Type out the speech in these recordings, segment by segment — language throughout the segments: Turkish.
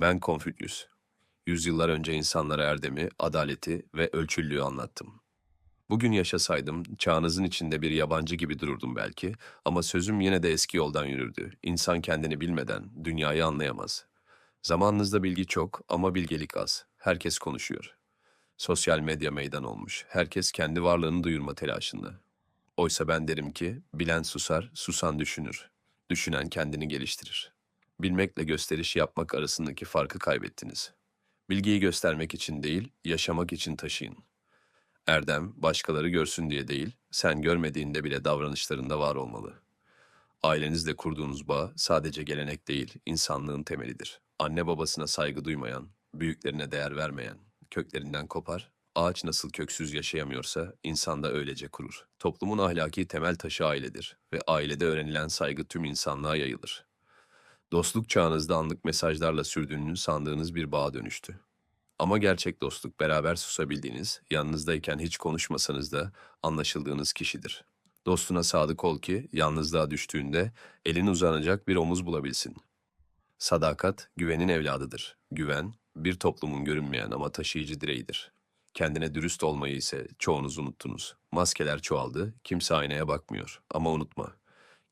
Ben Konfüçyüs. Yüzyıllar önce insanlara erdemi, adaleti ve ölçüllüğü anlattım. Bugün yaşasaydım, çağınızın içinde bir yabancı gibi dururdum belki ama sözüm yine de eski yoldan yürürdü. İnsan kendini bilmeden dünyayı anlayamaz. Zamanınızda bilgi çok ama bilgelik az. Herkes konuşuyor. Sosyal medya meydan olmuş. Herkes kendi varlığını duyurma telaşında. Oysa ben derim ki, bilen susar, susan düşünür. Düşünen kendini geliştirir. Bilmekle gösteriş yapmak arasındaki farkı kaybettiniz. Bilgiyi göstermek için değil, yaşamak için taşıyın. Erdem, başkaları görsün diye değil, sen görmediğinde bile davranışlarında var olmalı. Ailenizle kurduğunuz bağ sadece gelenek değil, insanlığın temelidir. Anne babasına saygı duymayan, büyüklerine değer vermeyen, köklerinden kopar, ağaç nasıl köksüz yaşayamıyorsa insan da öylece kurur. Toplumun ahlaki temel taşı ailedir ve ailede öğrenilen saygı tüm insanlığa yayılır. Dostluk çağınızda anlık mesajlarla sürdüğünü sandığınız bir bağa dönüştü. Ama gerçek dostluk beraber susabildiğiniz, yanınızdayken hiç konuşmasanız da anlaşıldığınız kişidir. Dostuna sadık ol ki yalnızlığa düştüğünde elin uzanacak bir omuz bulabilsin. Sadakat güvenin evladıdır. Güven bir toplumun görünmeyen ama taşıyıcı direğidir. Kendine dürüst olmayı ise çoğunuz unuttunuz. Maskeler çoğaldı, kimse aynaya bakmıyor. Ama unutma,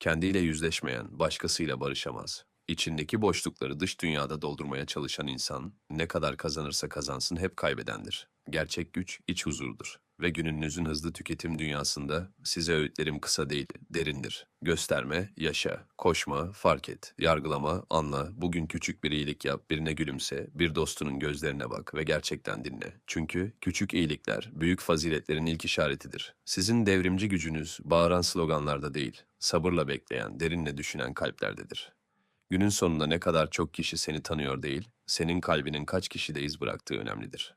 kendiyle yüzleşmeyen başkasıyla barışamaz. İçindeki boşlukları dış dünyada doldurmaya çalışan insan ne kadar kazanırsa kazansın hep kaybedendir. Gerçek güç iç huzurdur ve gününüzün hızlı tüketim dünyasında size öğütlerim kısa değil, derindir. Gösterme, yaşa, koşma, fark et, yargılama, anla, bugün küçük bir iyilik yap, birine gülümse, bir dostunun gözlerine bak ve gerçekten dinle. Çünkü küçük iyilikler büyük faziletlerin ilk işaretidir. Sizin devrimci gücünüz bağıran sloganlarda değil, sabırla bekleyen, derinle düşünen kalplerdedir. Günün sonunda ne kadar çok kişi seni tanıyor değil, senin kalbinin kaç kişide iz bıraktığı önemlidir.